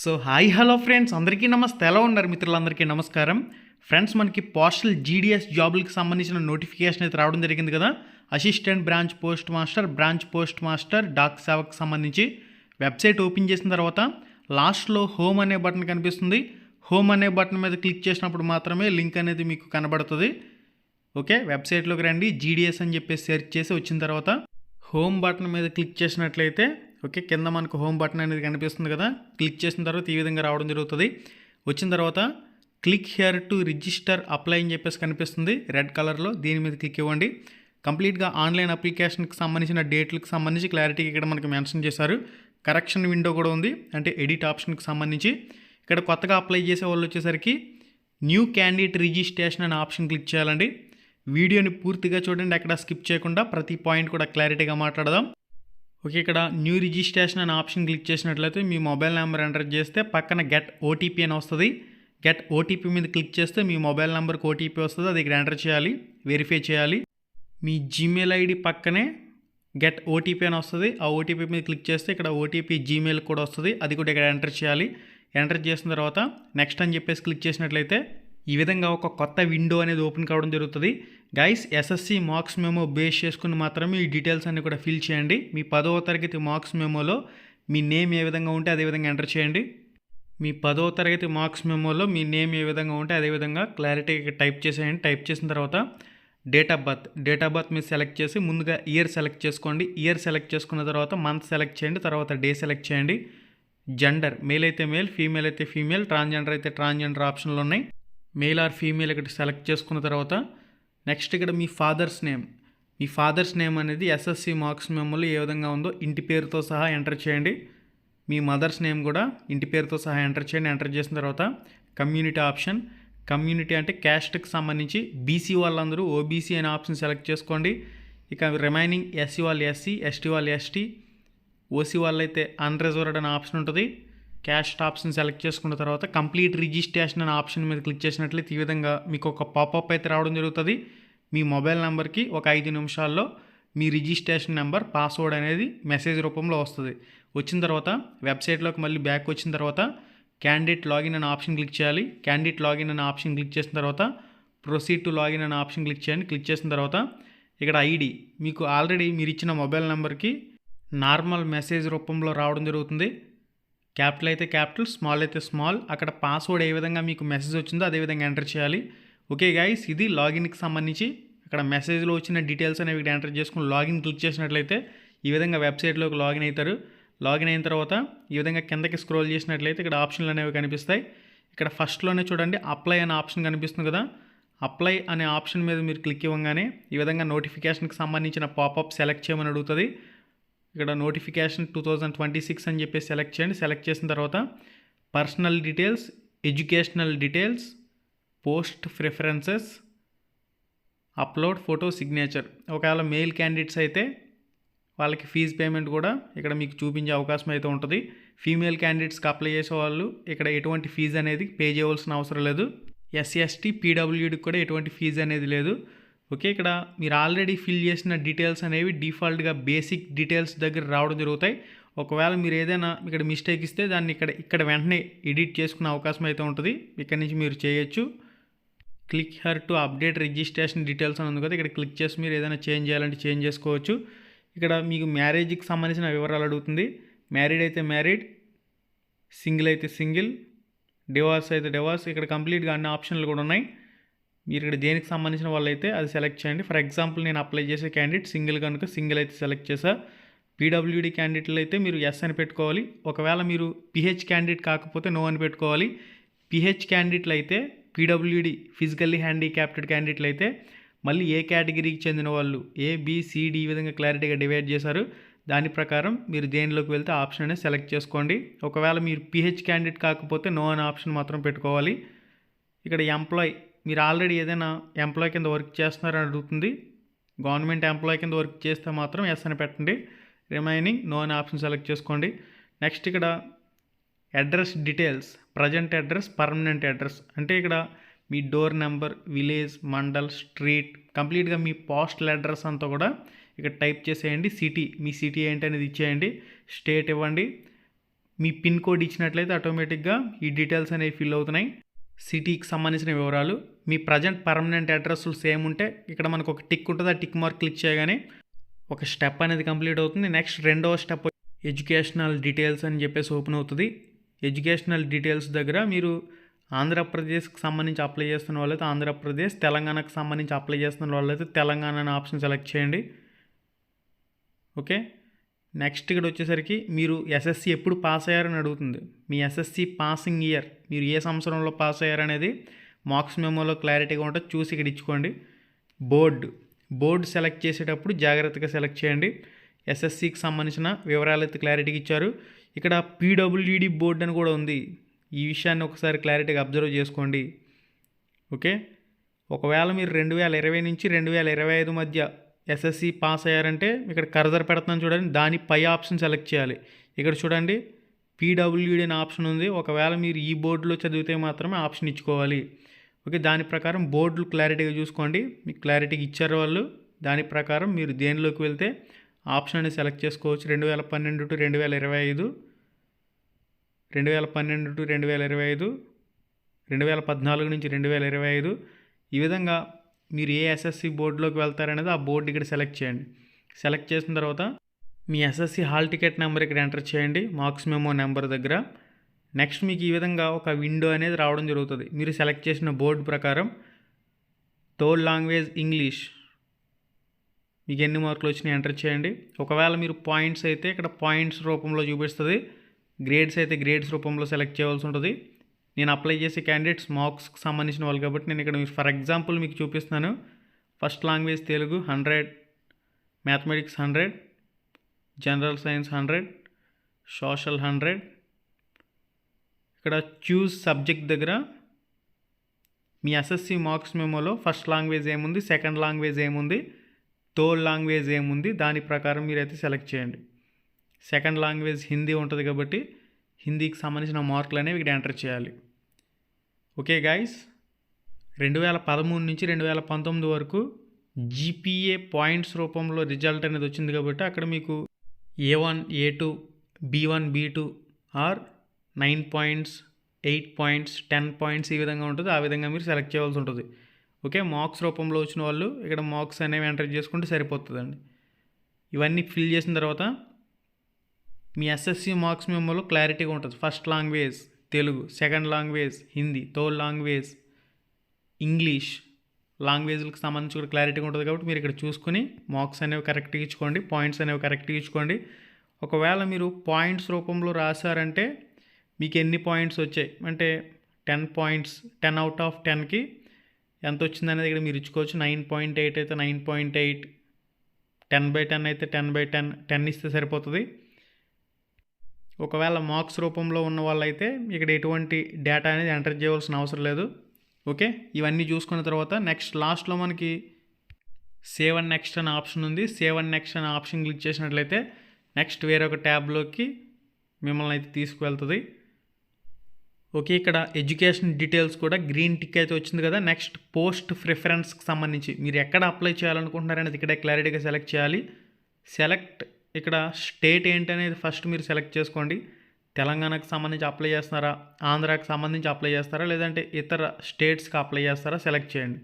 So hi hello friends. అందరికీ నమస్తే. ఎలా ఉన్నారు మిత్రులందరికీ నమస్కారం. ఫ్రెండ్స్ మనకి పోస్టల్ జీడిఎస్ జాబులకు సంబంధించిన నోటిఫికేషన్ అయితే రావడం జరిగింది కదా. Assistant branch post master branch post master Dak సేవకు సంబంధించి వెబ్సైట్ ఓపెన్ చేసిన తర్వాత లాస్ట్లో హోమ్ అనే బటన్ కనిపిస్తుంది. హోమ్ అనే బటన్ మీద క్లిక్ చేసినప్పుడు మాత్రమే లింక్ అనేది మీకు కనబడుతుంది. ఓకే వెబ్సైట్లోకి రండి. జీడిఎస్ అని చెప్పేసి సెర్చ్ చేసి వచ్చిన తర్వాత హోమ్ బటన్ మీద క్లిక్ చేసినట్లయితే ఓకే కింద మనకు హోమ్ బటన్ అనేది కనిపిస్తుంది కదా? క్లిక్ చేసిన తర్వాత ఈ విధంగా రావడం జరుగుతుంది. వచ్చిన తర్వాత click here to register apply అని చెప్పేసి కనిపిస్తుంది. రెడ్ కలర్లో దీని మీద క్లిక్ ఇవ్వండి. కంప్లీట్గా ఆన్లైన్ అప్లికేషన్కి సంబంధించిన డేట్లకు సంబంధించి క్లారిటీకి ఇక్కడ మనకి మెన్షన్ చేశారు. కరెక్షన్ విండో కూడా ఉంది. అంటే ఎడిట్ ఆప్షన్కి సంబంధించి. ఇక్కడ కొత్తగా అప్లై చేసే వాళ్ళు వచ్చేసరికి న్యూ క్యాండిడేట్ రిజిస్ట్రేషన్ అనే ఆప్షన్ క్లిక్ చేయాలండి. వీడియోని పూర్తిగా చూడండి. అక్కడ స్కిప్ చేయకుండా ప్రతి పాయింట్ కూడా క్లారిటీగా మాట్లాడదాం. ఓకే ఇక్కడ న్యూ రిజిస్ట్రేషన్ అనే ఆప్షన్ క్లిక్ చేసినట్లయితే మీ మొబైల్ నెంబర్ ఎంటర్ చేస్తే పక్కన గెట్ ఓటీపీ అని వస్తుంది. గెట్ ఓటీపీ మీద క్లిక్ చేస్తే మీ మొబైల్ నెంబర్కి ఓటీపీ వస్తుంది. అది ఇక్కడ ఎంటర్ చేయాలి వెరిఫై చేయాలి. మీ జీమెయిల్ ఐడి పక్కనే గెట్ ఓటీపీ అని వస్తుంది. ఆ ఓటీపీ మీద క్లిక్ చేస్తే ఇక్కడ ఓటీపీ జీమెయిల్ కూడా వస్తుంది. అది కూడా ఇక్కడ ఎంటర్ చేయాలి. ఎంటర్ చేసిన తర్వాత నెక్స్ట్ అని చెప్పేసి క్లిక్ చేసినట్లయితే ఈ విధంగా ఒక కొత్త విండో అనేది ఓపెన్ కావడం జరుగుతుంది. Guys SSC marks memo base చేసుకుని మాత్రమే ఈ డీటెయిల్స్ అన్ని కూడా ఫిల్ చేయండి. మీ పదవ తరగతి మార్క్స్ మెమోలో మీ నేమ్ ఏ విధంగా ఉంటే అదే విధంగా ఎంటర్ చేయండి. మీ పదవ తరగతి మార్క్స్ మెమోలో మీ నేమ్ ఏ విధంగా ఉంటే అదే విధంగా క్లారిటీగా టైప్ చేసేయండి. టైప్ చేసిన తర్వాత date of birth date of birth మీరు సెలెక్ట్ చేసి ముందుగా ఇయర్ సెలెక్ట్ చేసుకోండి. ఇయర్ సెలెక్ట్ చేసుకున్న తర్వాత మంత్ సెలెక్ట్ చేయండి. తర్వాత డే సెలెక్ట్ చేయండి. జెండర్ మేల్ అయితే మేల్ ఫీమేల్ అయితే ఫీమేల్ ట్రాన్స్జెండర్ అయితే ట్రాన్స్జెండర్ ఆప్షన్లు ఉన్నాయి. మేల్ ఆర్ ఫీమేల్ ఇక్కడ సెలెక్ట్ చేసుకున్న తర్వాత నెక్స్ట్ ఇక్కడ మీ ఫాదర్స్ నేమ్ మీ ఫాదర్స్ నేమ్ అనేది ఎస్ఎస్సి మార్క్స్ మెమోలో ఏ విధంగా ఉందో ఇంటి పేరుతో సహా ఎంటర్ చేయండి. మీ మదర్స్ నేమ్ కూడా ఇంటి పేరుతో సహా ఎంటర్ చేయండి. ఎంటర్ చేసిన తర్వాత కమ్యూనిటీ ఆప్షన్ కమ్యూనిటీ అంటే క్యాస్ట్కి సంబంధించి బీసీ వాళ్ళందరూ ఓబీసీ అనే ఆప్షన్ సెలెక్ట్ చేసుకోండి. ఇక రిమైనింగ్ ఎస్సీ వాళ్ళు ఎస్సీ ఎస్టీ వాళ్ళు ఎస్టీ ఓసీ వాళ్ళైతే అన్రిజర్వ్డ్ అనే ఆప్షన్ ఉంటుంది. క్యాష్ ఆప్షన్ సెలెక్ట్ చేసుకున్న తర్వాత కంప్లీట్ రిజిస్ట్రేషన్ అనే ఆప్షన్ మీద క్లిక్ చేసినట్లయితే ఈ విధంగా మీకు ఒక పాపప్ అయితే రావడం జరుగుతుంది. మీ మొబైల్ నెంబర్కి ఒక ఐదు నిమిషాల్లో మీ రిజిస్ట్రేషన్ నెంబర్ పాస్వర్డ్ అనేది మెసేజ్ రూపంలో వస్తుంది. వచ్చిన తర్వాత వెబ్సైట్లోకి మళ్ళీ బ్యాక్ వచ్చిన తర్వాత క్యాండిడేట్ లాగిన్ అనే ఆప్షన్ క్లిక్ చేయాలి. క్యాండిడేట్ లాగిన్ అనే ఆప్షన్ క్లిక్ చేసిన తర్వాత ప్రొసీడ్ టు లాగిన్ అనే ఆప్షన్ క్లిక్ చేయండి. క్లిక్ చేసిన తర్వాత ఇక్కడ ఐడి మీకు ఆల్రెడీ మీరు ఇచ్చిన మొబైల్ నెంబర్కి నార్మల్ మెసేజ్ రూపంలో రావడం జరుగుతుంది. క్యాపిటల్ అయితే క్యాపిటల్ స్మాల్ అయితే స్మాల్. అక్కడ పాస్వర్డ్ ఏ విధంగా మీకు మెసేజ్ వచ్చిందో అదే విధంగా ఎంటర్ చేయాలి. ఓకే గాయస్ ఇది లాగిన్కి సంబంధించి అక్కడ మెసేజ్లో వచ్చిన డీటెయిల్స్ అనేవి ఎంటర్ చేసుకుని లాగిన్ క్లిక్ చేసినట్లయితే ఈ విధంగా వెబ్సైట్లోకి లాగిన్ అవుతారు. లాగిన్ అయిన తర్వాత ఈ విధంగా కిందకి స్క్రోల్ చేసినట్లయితే ఇక్కడ ఆప్షన్లు అనేవి కనిపిస్తాయి. ఇక్కడ ఫస్ట్లోనే చూడండి అప్లై అనే ఆప్షన్ కనిపిస్తుంది కదా. అప్లై అనే ఆప్షన్ మీద మీరు క్లిక్ ఇవ్వగానే ఈ విధంగా నోటిఫికేషన్కి సంబంధించిన పాపప్ సెలెక్ట్ చేయమని అడుగుతుంది. ఇక్కడ notification two thousand twenty six అని చెప్పి సెలెక్ట్ చేయండి. సెలెక్ట్ చేసిన తర్వాత personal details educational details post preferences upload photo signature ఒకవేళ మెయిల్ క్యాండిడేట్స్ అయితే వాళ్ళకి ఫీజు పేమెంట్ కూడా ఇక్కడ మీకు చూపించే అవకాశం అయితే ఉంటుంది. ఫీమేల్ క్యాండిడేట్స్కి అప్లై చేసే వాళ్ళు ఇక్కడ ఎటువంటి ఫీజు అనేది పే చేయవలసిన అవసరం లేదు. ఎస్సీ ఎస్టీ పీడబ్ల్యూడికి కూడా ఎటువంటి ఫీజు అనేది లేదు. ఓకే ఇక్కడ మీరు ఆల్రెడీ ఫిల్ చేసిన డీటెయిల్స్ అనేవి డిఫాల్ట్గా బేసిక్ డీటెయిల్స్ దగ్గర రావడం జరుగుతాయి. ఒకవేళ మీరు ఏదైనా ఇక్కడ మిస్టేక్ ఇస్తే దాన్ని ఇక్కడ ఇక్కడ వెంటనే ఎడిట్ చేసుకునే అవకాశం అయితే ఉంటుంది. ఇక్కడ నుంచి మీరు చేయొచ్చు. Click here to update registration details అని ఉంది కదా ఇక్కడ క్లిక్ చేసి మీరు ఏదైనా చేంజ్ చేయాలంటే చేంజ్ చేసుకోవచ్చు. ఇక్కడ మీకు మ్యారేజ్కి సంబంధించిన వివరాలు అడుగుతుంది. మ్యారీడ్ అయితే మ్యారీడ్ సింగిల్ అయితే సింగిల్ డివార్స్ అయితే డివార్స్. ఇక్కడ కంప్లీట్గా అన్ని ఆప్షన్లు కూడా ఉన్నాయి. మీరు ఇక్కడ దేనికి సంబంధించిన వాళ్ళైతే అది సెలెక్ట్ చేయండి. ఫర్ ఎగ్జాంపుల్ నేను అప్లై చేసే క్యాండిడేట్ సింగిల్ కనుక సింగిల్ అయితే సెలెక్ట్ చేసా. పీడబ్ల్యూడి క్యాండిడేట్లు అయితే మీరు ఎస్ అని పెట్టుకోవాలి. ఒకవేళ మీరు పిహెచ్ క్యాండిడేట్ కాకపోతే నో అని పెట్టుకోవాలి. పిహెచ్ క్యాండిడేట్లు అయితే పీడబ్ల్యూడి ఫిజికల్లీ హ్యాండిక్యాప్టెడ్ క్యాండిడేట్లు అయితే మళ్ళీ ఏ కేటగిరీకి చెందిన వాళ్ళు ఏ ఈ విధంగా క్లారిటీగా డివైడ్ చేశారు. దాని ప్రకారం మీరు దేనిలోకి వెళ్తే ఆప్షన్ అనేది సెలెక్ట్ చేసుకోండి. ఒకవేళ మీరు పిహెచ్ క్యాండిడేట్ కాకపోతే నో అనే ఆప్షన్ మాత్రం పెట్టుకోవాలి. ఇక్కడ ఎంప్లాయ్ మీరు ఆల్రెడీ ఏదైనా ఎంప్లాయ్ కింద వర్క్ చేస్తున్నారని అడుగుతుంది. గవర్నమెంట్ ఎంప్లాయ్ కింద వర్క్ చేస్తే మాత్రం ఎస్ అని పెట్టండి. రిమైనింగ్ నో అనే ఆప్షన్ సెలెక్ట్ చేసుకోండి. నెక్స్ట్ ఇక్కడ address details present address permanent address. అంటే ఇక్కడ మీ door number village mandal street కంప్లీట్గా మీ పోస్టల్ అడ్రస్ అంతా కూడా ఇక్కడ టైప్ చేసేయండి. సిటీ మీ సిటీ ఏంటి అనేది ఇచ్చేయండి. స్టేట్ ఇవ్వండి. మీ పిన్ కోడ్ ఇచ్చినట్లయితే ఆటోమేటిక్గా ఈ డీటెయిల్స్ అనేవి ఫిల్ అవుతున్నాయి. సిటీకి సంబంధించిన వివరాలు మీ ప్రజెంట్ పర్మనెంట్ అడ్రస్లు సేమ్ ఉంటే ఇక్కడ మనకు ఒక టిక్ ఉంటుంది ఆ టిక్ మార్క్ క్లిక్ చేయగానే ఒక స్టెప్ అనేది కంప్లీట్ అవుతుంది. నెక్స్ట్ రెండవ స్టెప్ ఎడ్యుకేషనల్ డీటెయిల్స్ అని చెప్పేసి ఓపెన్ అవుతుంది. ఎడ్యుకేషనల్ డీటెయిల్స్ దగ్గర మీరు ఆంధ్రప్రదేశ్కి సంబంధించి అప్లై చేస్తున్న వాళ్ళైతే ఆంధ్రప్రదేశ్ తెలంగాణకు సంబంధించి అప్లై చేస్తున్న వాళ్ళైతే తెలంగాణ అనే ఆప్షన్ సెలెక్ట్ చేయండి. ఓకే? నెక్స్ట్ ఇక్కడ వచ్చేసరికి మీరు ఎస్ఎస్సి ఎప్పుడు పాస్ అయ్యారని అడుగుతుంది. మీ ఎస్ఎస్సి పాసింగ్ ఇయర్ మీరు ఏ సంవత్సరంలో పాస్ అయ్యారనేది మార్క్స్ మెమోలో క్లారిటీగా ఉంటుంది చూసి ఇక్కడ ఇచ్చుకోండి. బోర్డు బోర్డు సెలెక్ట్ చేసేటప్పుడు జాగ్రత్తగా సెలెక్ట్ చేయండి. ఎస్ఎస్సికి సంబంధించిన వివరాలు అయితే క్లారిటీగా ఇచ్చారు. ఇక్కడ పీడబ్ల్యూడి బోర్డు అని కూడా ఉంది. ఈ విషయాన్ని ఒకసారి క్లారిటీగా అబ్జర్వ్ చేసుకోండి. ఓకే? ఒకవేళ మీరు రెండు వేల ఇరవై నుంచి రెండు వేల ఇరవై ఐదు మధ్య ఎస్ఎస్సి పాస్ అయ్యారంటే ఇక్కడ కర్జర్ పెడుతున్నాను చూడండి. దాని పై ఆప్షన్ సెలెక్ట్ చేయాలి. ఇక్కడ చూడండి. పీడబ్ల్యూడి అనే ఆప్షన్ ఉంది. ఒకవేళ మీరు ఈ బోర్డులో చదివితే మాత్రమే ఆప్షన్ ఇచ్చుకోవాలి. ఓకే దాని ప్రకారం బోర్డులు క్లారిటీగా చూసుకోండి. మీకు క్లారిటీగా ఇచ్చారు వాళ్ళు దాని ప్రకారం మీరు దేనిలోకి వెళ్తే ఆప్షన్ అనేది సెలెక్ట్ చేసుకోవచ్చు. రెండు వేల పన్నెండు టు రెండు వేల ఇరవై ఐదు రెండు వేల పన్నెండు టు రెండు వేల ఇరవై ఐదు రెండు వేల పద్నాలుగు నుంచి రెండు వేల ఇరవై ఐదు. ఈ విధంగా మీరు ఏ ఎస్ఎస్సి బోర్డులోకి వెళ్తారనేది ఆ బోర్డు ఇక్కడ సెలెక్ట్ చేయండి. సెలెక్ట్ చేసిన తర్వాత మీ ఎస్ఎస్సి హాల్ టికెట్ నెంబర్ ఇక్కడ ఎంటర్ చేయండి. మార్క్స్ మెమో నెంబర్ దగ్గర. నెక్స్ట్ మీకు ఈ విధంగా ఒక విండో అనేది రావడం జరుగుతుంది. మీరు సెలెక్ట్ చేసిన బోర్డు ప్రకారం థర్డ్ లాంగ్వేజ్ ఇంగ్లీష్. మీకు ఎన్ని మార్కులు వచ్చినాయి ఎంటర్ చేయండి. ఒకవేళ మీరు పాయింట్స్ అయితే ఇక్కడ పాయింట్స్ రూపంలో చూపిస్తుంది. గ్రేడ్స్ అయితే గ్రేడ్స్ రూపంలో సెలెక్ట్ చేయవలసి ఉంటుంది. నేను అప్లై చేసే క్యాండిడేట్స్ మార్క్స్కి సంబంధించిన వాళ్ళు కాబట్టి నేను ఇక్కడ ఫర్ ఎగ్జాంపుల్ మీకు చూపిస్తున్నాను. First language Telugu hundred mathematics hundred general science hundred social hundred ఇక్కడ చూస్ సబ్జెక్ట్ దగ్గర మీ ఎస్ఎస్సి మార్క్స్ మెమోలో ఫస్ట్ లాంగ్వేజ్ ఏముంది సెకండ్ లాంగ్వేజ్ ఏముంది థర్డ్ లాంగ్వేజ్ ఏముంది దాని ప్రకారం మీరైతే సెలెక్ట్ చేయండి. సెకండ్ లాంగ్వేజ్ హిందీ ఉంటుంది కాబట్టి హిందీకి సంబంధించిన మార్కులు అనేవి ఇక్కడ ఎంటర్ చేయాలి. ఓకే గాయస్ రెండు వేల పదమూడు నుంచి రెండు వేల పంతొమ్మిది వరకు జీపీఏ పాయింట్స్ రూపంలో రిజల్ట్ అనేది వచ్చింది కాబట్టి అక్కడ మీకు A one A two B one B two or nine points eight points ten points ఈ విధంగా ఉంటుంది. ఆ విధంగా మీరు సెలెక్ట్ చేయవలసి ఉంటుంది. ఓకే మార్క్స్ రూపంలో వచ్చిన వాళ్ళు ఇక్కడ మార్క్స్ అనేవి ఎంటర్ చేసుకుంటే సరిపోతుందండి. ఇవన్నీ ఫిల్ చేసిన తర్వాత మీ ఎస్ఎస్సి మార్క్స్ మెమోలో క్లారిటీగా ఉంటుంది. First language Telugu second language Hindi third language English లాంగ్వేజ్లకు సంబంధించి కూడా క్లారిటీగా ఉంటుంది కాబట్టి మీరు ఇక్కడ చూసుకొని మార్క్స్ అనేవి కరెక్ట్గా ఇచ్చుకోండి పాయింట్స్ అనేవి కరెక్ట్గా ఇచ్చుకోండి. ఒకవేళ మీరు పాయింట్స్ రూపంలో రాశారంటే మీకు ఎన్ని పాయింట్స్ వచ్చాయి? అంటే ten points ten out of టెన్కి ఎంత వచ్చింది అనేది ఇక్కడ మీరు ఇచ్చుకోవచ్చు. నైన్ పాయింట్ ఎయిట్ అయితే nine point eight ten by ten అయితే టెన్ బై టెన్ టెన్ ఇస్తే సరిపోతుంది. ఒకవేళ మార్క్స్ రూపంలో ఉన్న వాళ్ళైతే ఇక్కడ ఎటువంటి డేటా అనేది ఎంటర్ చేయవలసిన అవసరం లేదు. ఓకే? ఇవన్నీ చూసుకున్న తర్వాత నెక్స్ట్ లాస్ట్లో మనకి సేవ్ అండ్ నెక్స్ట్ అనే ఆప్షన్ ఉంది. సేవ్ అండ్ నెక్స్ట్ అనే ఆప్షన్ క్లిక్ చేసినట్లయితే నెక్స్ట్ వేరొక ట్యాబ్లోకి మిమ్మల్ని అయితే తీసుకువెళ్తుంది. ఓకే ఇక్కడ ఎడ్యుకేషన్ డీటెయిల్స్ కూడా గ్రీన్ టిక్ అయితే వచ్చింది కదా. నెక్స్ట్ పోస్ట్ ప్రిఫరెన్స్కి సంబంధించి మీరు ఎక్కడ అప్లై చేయాలనుకుంటున్నారనేది ఇక్కడే క్లారిటీగా సెలెక్ట్ చేయాలి. సెలెక్ట్ ఇక్కడ స్టేట్ ఏంటనేది ఫస్ట్ మీరు సెలెక్ట్ చేసుకోండి. తెలంగాణకు సంబంధించి అప్లై చేస్తున్నారా? ఆంధ్రాకి సంబంధించి అప్లై చేస్తారా? లేదంటే ఇతర స్టేట్స్కి అప్లై చేస్తారా? సెలెక్ట్ చేయండి.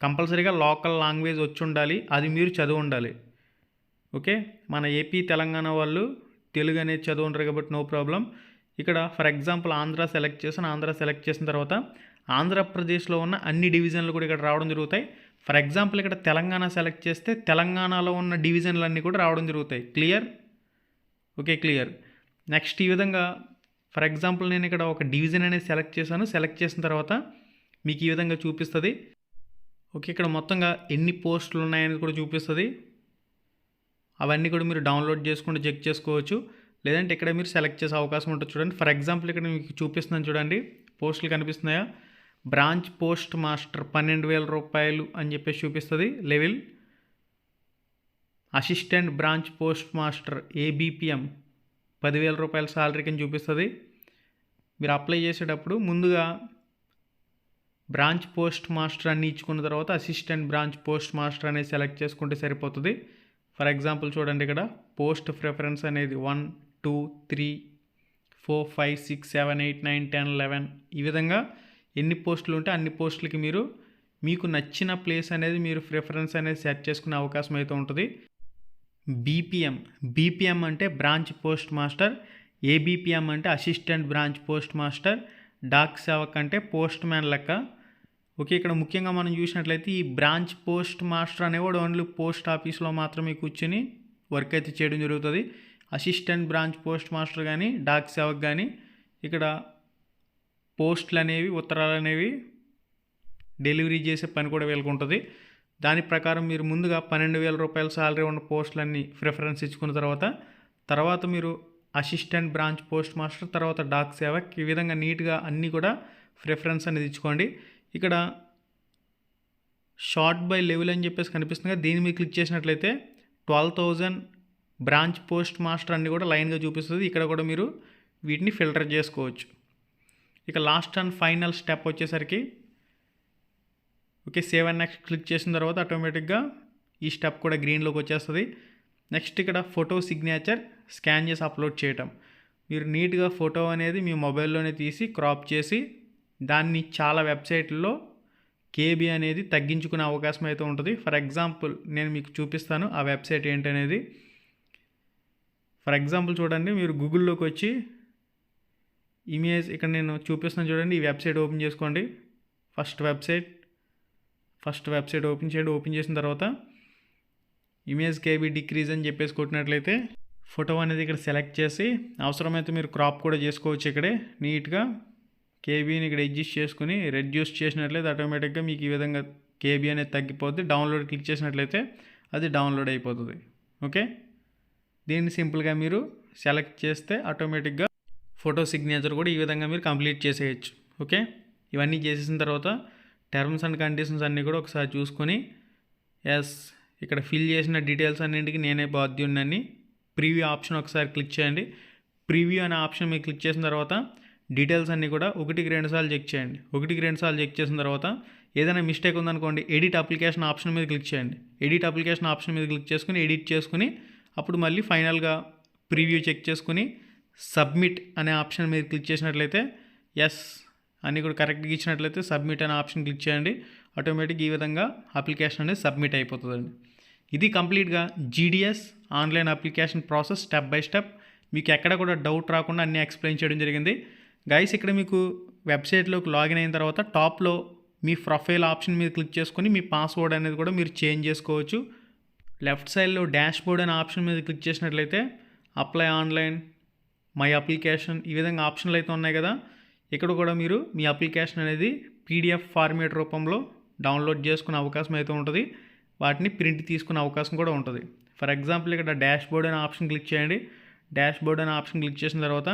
కంపల్సరీగా లోకల్ లాంగ్వేజ్ వచ్చి ఉండాలి. అది మీరు చదువు ఉండాలి. ఓకే మన ఏపీ తెలంగాణ వాళ్ళు తెలుగు అనేది చదువు ఉంటారు కాబట్టి నో ప్రాబ్లం ఇక్కడ ఫర్ ఎగ్జాంపుల్ ఆంధ్ర సెలెక్ట్ చేసిన ఆంధ్ర సెలెక్ట్ చేసిన తర్వాత ఆంధ్రప్రదేశ్లో ఉన్న అన్ని డివిజన్లు కూడా ఇక్కడ రావడం జరుగుతాయి. ఫర్ ఎగ్జాంపుల్ ఇక్కడ తెలంగాణ సెలెక్ట్ చేస్తే తెలంగాణలో ఉన్న డివిజన్లు అన్నీ కూడా రావడం జరుగుతాయి. క్లియర్ ఓకే క్లియర్ నెక్స్ట్ ఈ విధంగా ఫర్ ఎగ్జాంపుల్ నేను ఇక్కడ ఒక డివిజన్ అనేది సెలెక్ట్ చేశాను. సెలెక్ట్ చేసిన తర్వాత మీకు ఈ విధంగా చూపిస్తుంది. ఓకే ఇక్కడ మొత్తంగా ఎన్ని పోస్టులు ఉన్నాయని కూడా చూపిస్తుంది. అవన్నీ కూడా మీరు డౌన్లోడ్ చేసుకుంటూ చెక్ చేసుకోవచ్చు. లేదంటే ఇక్కడ మీరు సెలెక్ట్ చేసే అవకాశం ఉంటుంది చూడండి. ఫర్ ఎగ్జాంపుల్ ఇక్కడ మీకు చూపిస్తున్నాను చూడండి. పోస్టులు కనిపిస్తున్నాయా? బ్రాంచ్ పోస్ట్ మాస్టర్ పన్నెండు వేల రూపాయలు అని చెప్పేసి చూపిస్తుంది. Level assistant branch post master ABPM పదివేల రూపాయల శాలరీ కింద చూపిస్తుంది. మీరు అప్లై చేసేటప్పుడు ముందుగా బ్రాంచ్ పోస్ట్ మాస్టర్ అన్ని ఇచ్చుకున్న తర్వాత అసిస్టెంట్ బ్రాంచ్ పోస్ట్ మాస్టర్ అనేది సెలెక్ట్ చేసుకుంటే సరిపోతుంది. ఫర్ ఎగ్జాంపుల్ చూడండి ఇక్కడ. పోస్ట్ ప్రిఫరెన్స్ అనేది one two three four five six seven eight nine ten eleven ఈ విధంగా ఎన్ని పోస్టులు ఉంటే అన్ని పోస్టులకి మీరు మీకు నచ్చిన ప్లేస్ అనేది మీరు ప్రిఫరెన్స్ అనేది సెట్ చేసుకునే అవకాశం అయితే ఉంటుంది. బీపీఎం. బీపీఎం అంటే బ్రాంచ్ పోస్ట్ మాస్టర్. ఏబీపీఎం అంటే assistant branch post master. Dak Sevak అంటే పోస్ట్ మ్యాన్ లెక్క. ఓకే ఇక్కడ ముఖ్యంగా మనం చూసినట్లయితే ఈ బ్రాంచ్ పోస్ట్ మాస్టర్ అనేవాడు ఓన్లీ పోస్ట్ ఆఫీస్లో మాత్రమే కూర్చొని వర్క్ అయితే చేయడం జరుగుతుంది. అసిస్టెంట్ బ్రాంచ్ పోస్ట్ మాస్టర్ కానీ డాక్ సేవక్ కానీ ఇక్కడ పోస్టులు అనేవి ఉత్తరాలు అనేవి డెలివరీ చేసే పని కూడా వీళ్ళకి ఉంటుంది. దాని ప్రకారం మీరు ముందుగా పన్నెండు వేల రూపాయల సాలరీ ఉన్న పోస్టులన్నీ ప్రిఫరెన్స్ ఇచ్చుకున్న తర్వాత తర్వాత మీరు అసిస్టెంట్ బ్రాంచ్ పోస్ట్ మాస్టర్ తర్వాత డాక్ సేవక్ ఈ విధంగా నీట్గా అన్నీ కూడా ప్రిఫరెన్స్ అనేది ఇచ్చుకోండి. ఇక్కడ షార్ట్ బై లెవెల్ అని చెప్పేసి కనిపిస్తుంది దీన్ని దీని మీద క్లిక్ చేసినట్లయితే twelve thousand branch post master అన్ని కూడా లైన్గా చూపిస్తుంది. ఇక్కడ కూడా మీరు వీటిని ఫిల్టర్ చేసుకోవచ్చు. ఇక లాస్ట్ అండ్ ఫైనల్ స్టెప్ వచ్చేసరికి okay save and next click చేసిన తర్వాత ఆటోమేటిక్గా ఈ స్టెప్ కూడా గ్రీన్లోకి వచ్చేస్తుంది. నెక్స్ట్ ఇక్కడ ఫోటో సిగ్నేచర్ స్కాన్ చేసి అప్లోడ్ చేయటం. మీరు నీట్గా ఫోటో అనేది మీ మొబైల్లోనే తీసి క్రాప్ చేసి దాన్ని చాలా వెబ్సైట్లో కేబీ అనేది తగ్గించుకునే అవకాశం అయితే ఉంటుంది. ఫర్ ఎగ్జాంపుల్ నేను మీకు చూపిస్తాను ఆ వెబ్సైట్ ఏంటనేది. ఫర్ ఎగ్జాంపుల్ చూడండి మీరు గూగుల్లోకి వచ్చి ఇమేజ్ ఇక్కడ నేను చూపిస్తున్నాను చూడండి ఈ వెబ్సైట్ ఓపెన్ చేసుకోండి. First website first website open చేయండి. ఓపెన్ చేసిన తర్వాత ఇమేజ్ కేబీ డిక్రీజ్ అని చెప్పేసి కొట్టినట్లయితే ఫోటో అనేది ఇక్కడ సెలెక్ట్ చేసి అవసరమైతే మీరు క్రాప్ కూడా చేసుకోవచ్చు ఇక్కడే నీట్గా. కేబీని ఇక్కడ అడ్జస్ట్ చేసుకుని రెడ్యూస్ చేసినట్లయితే ఆటోమేటిక్గా మీకు ఈ విధంగా కేబీ అనేది తగ్గిపోద్ది. డౌన్లోడ్ క్లిక్ చేసినట్లయితే అది డౌన్లోడ్ అయిపోతుంది. ఓకే? దీన్ని సింపుల్గా మీరు సెలెక్ట్ చేస్తే ఆటోమేటిక్గా ఫోటో సిగ్నేచర్ కూడా ఈ విధంగా మీరు కంప్లీట్ చేసేయచ్చు. ఓకే? ఇవన్నీ చేసేసిన తర్వాత టర్మ్స్ అండ్ కండిషన్స్ అన్నీ కూడా ఒకసారి చూసుకొని ఎస్ ఇక్కడ ఫిల్ చేసిన డీటెయిల్స్ అన్నింటికి నేనే బాధ్యుడినని ప్రీవ్యూ ఆప్షన్ ఒకసారి క్లిక్ చేయండి. ప్రీవ్యూ అనే ఆప్షన్ మీరు క్లిక్ చేసిన తర్వాత డీటెయిల్స్ అన్నీ కూడా ఒకటికి రెండు సార్లు చెక్ చేయండి. ఒకటికి రెండు సార్లు చెక్ చేసిన తర్వాత ఏదైనా మిస్టేక్ ఉందనుకోండి ఎడిట్ అప్లికేషన్ ఆప్షన్ మీద క్లిక్ చేయండి. ఎడిట్ అప్లికేషన్ ఆప్షన్ మీద క్లిక్ చేసుకుని ఎడిట్ చేసుకుని అప్పుడు మళ్ళీ ఫైనల్గా ప్రివ్యూ చెక్ చేసుకుని సబ్మిట్ అనే ఆప్షన్ మీద క్లిక్ చేసినట్లయితే ఎస్ అన్నీ కూడా కరెక్ట్గా ఇచ్చినట్లయితే సబ్మిట్ అనే ఆప్షన్ క్లిక్ చేయండి. ఆటోమేటిక్ ఈ విధంగా అప్లికేషన్ అనేది సబ్మిట్ అయిపోతుందండి. ఇది కంప్లీట్గా GDS online application process step by step. మీకు ఎక్కడ కూడా డౌట్ రాకుండా అన్నీ ఎక్స్ప్లెయిన్ చేయడం జరిగింది. గైస్ ఇక్కడ మీకు వెబ్సైట్లోకి లాగిన్ అయిన తర్వాత టాప్లో మీ ప్రొఫైల్ ఆప్షన్ మీద క్లిక్ చేసుకొని మీ పాస్వర్డ్ అనేది కూడా మీరు చేంజ్ చేసుకోవచ్చు. లెఫ్ట్ సైడ్లో డాష్ బోర్డ్ అనే ఆప్షన్ మీద క్లిక్ చేసినట్లయితే అప్లై ఆన్లైన్ మై అప్లికేషన్ ఈ విధంగా ఆప్షన్లు అయితే ఉన్నాయి కదా. ఇక్కడ కూడా మీరు మీ అప్లికేషన్ అనేది పీడిఎఫ్ ఫార్మేట్ రూపంలో డౌన్లోడ్ చేసుకునే అవకాశం అయితే ఉంటుంది. వాటిని ప్రింట్ తీసుకునే అవకాశం కూడా ఉంటుంది. ఫర్ ఎగ్జాంపుల్ ఇక్కడ డాష్ బోర్డ్ అనే ఆప్షన్ క్లిక్ చేయండి. డాష్ బోర్డ్ అనే ఆప్షన్ క్లిక్ చేసిన తర్వాత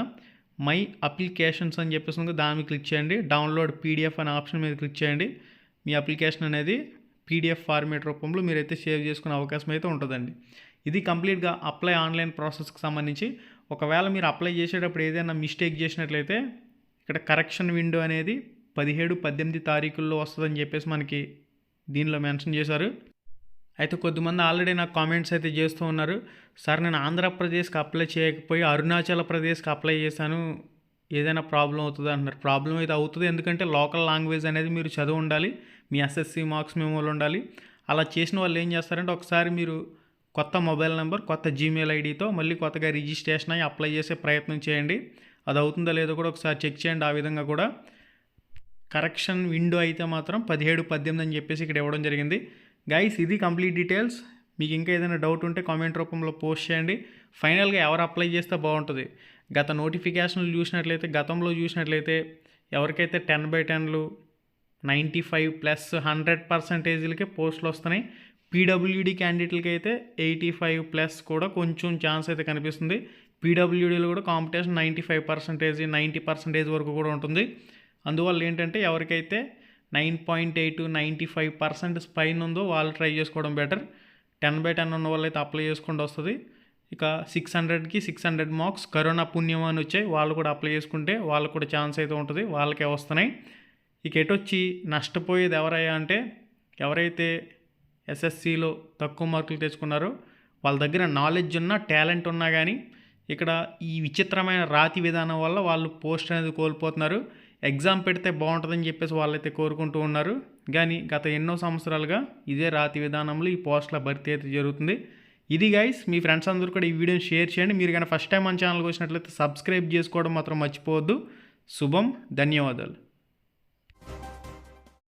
మై అప్లికేషన్స్ అని చెప్పేసి దాని మీద క్లిక్ చేయండి. డౌన్లోడ్ పీడిఎఫ్ అనే ఆప్షన్ మీద క్లిక్ చేయండి. మీ అప్లికేషన్ అనేది పీడిఎఫ్ ఫార్మేట్ రూపంలో మీరైతే సేవ్ చేసుకునే అవకాశం అయితే ఉంటుందండి. ఇది కంప్లీట్గా అప్లై ఆన్లైన్ ప్రాసెస్కి సంబంధించి ఒకవేళ మీరు అప్లై చేసేటప్పుడు ఏదైనా మిస్టేక్ చేసినట్లయితే ఇక్కడ కరెక్షన్ విండో అనేది పదిహేడు పద్దెనిమిది తారీఖుల్లో వస్తుందని చెప్పేసి మనకి దీనిలో మెన్షన్ చేశారు. అయితే కొద్దిమంది ఆల్రెడీ నాకు కామెంట్స్ అయితే చేస్తూ ఉన్నారు. సార్ నేను ఆంధ్రప్రదేశ్కి అప్లై చేయకపోయి అరుణాచల్ ప్రదేశ్కి అప్లై చేశాను. ఏదైనా ప్రాబ్లం అవుతుంది అంటున్నారు. ప్రాబ్లం అయితే అవుతుంది. ఎందుకంటే లోకల్ లాంగ్వేజ్ అనేది మీరు చదువు ఉండాలి. మీ ఎస్ఎస్సి మార్క్స్ మెమోలు ఉండాలి. అలా చేసిన వాళ్ళు ఏం చేస్తారంటే ఒకసారి మీరు కొత్త మొబైల్ నెంబర్ కొత్త జీమెయిల్ ఐడితో మళ్ళీ కొత్తగా రిజిస్ట్రేషన్ అయ్యి అప్లై చేసే ప్రయత్నం చేయండి. అది అవుతుందో లేదో కూడా ఒకసారి చెక్ చేయండి. ఆ విధంగా కూడా కరెక్షన్ విండో అయితే మాత్రం పదిహేడు పద్దెనిమిది అని చెప్పేసి ఇక్కడ ఇవ్వడం జరిగింది. గైస్ ఇది కంప్లీట్ డీటెయిల్స్. మీకు ఇంకా ఏదైనా డౌట్ ఉంటే కామెంట్ రూపంలో పోస్ట్ చేయండి. ఫైనల్గా ఎవరు అప్లై చేస్తే బాగుంటుంది? గత నోటిఫికేషన్లు చూసినట్లయితే గతంలో చూసినట్లయితే ఎవరికైతే టెన్ బై టెన్లు నైంటీ ఫైవ్ ప్లస్ హండ్రెడ్ పర్సంటేజీలకే పోస్టులు వస్తున్నాయి. పీడబ్ల్యూడి క్యాండిడేట్లకి అయితే ఎయిటీ ఫైవ్ ప్లస్ కూడా కొంచెం ఛాన్స్ అయితే కనిపిస్తుంది. పీడబ్ల్యూడీలో కూడా competition ninety five percentage ninety percentage వరకు కూడా ఉంటుంది. అందువల్ల ఏంటంటే ఎవరికైతే nine point eight ninety five percent spine ఉందో వాళ్ళు ట్రై చేసుకోవడం బెటర్. టెన్ బై టెన్ ఉన్న వాళ్ళు అయితే అప్లై చేసుకుంటూ వస్తుంది. ఇక సిక్స్ హండ్రెడ్కి సిక్స్ హండ్రెడ్ మార్క్స్ కరోనా పుణ్యం అని వచ్చాయి. వాళ్ళు కూడా అప్లై చేసుకుంటే వాళ్ళకు కూడా ఛాన్స్ అయితే ఉంటుంది. వాళ్ళకే వస్తున్నాయి. ఇక ఎటొచ్చి నష్టపోయేది ఎవరయ్యా అంటే ఎవరైతే ఎస్ఎస్సిలో తక్కువ మార్కులు తెచ్చుకున్నారో వాళ్ళ దగ్గర నాలెడ్జ్ ఉన్నా టాలెంట్ ఉన్నా కానీ ఇక్కడ ఈ విచిత్రమైన రాతి విధానం వల్ల వాళ్ళు పోస్ట్ అనేది కోల్పోతున్నారు. ఎగ్జామ్ పెడితే బాగుంటుందని చెప్పేసి వాళ్ళైతే కోరుకుంటూ ఉన్నారు. కానీ గత ఎన్నో సంవత్సరాలుగా ఇదే రాతి విధానంలో ఈ పోస్టుల భర్తీ అయితే జరుగుతుంది. ఇది గైస్ మీ ఫ్రెండ్స్ అందరూ కూడా ఈ వీడియోని షేర్ చేయండి. మీరు కానీ ఫస్ట్ టైం మన ఛానల్కి వచ్చినట్లయితే సబ్స్క్రైబ్ చేసుకోవడం మాత్రం మర్చిపోవద్దు. శుభం ధన్యవాదాలు.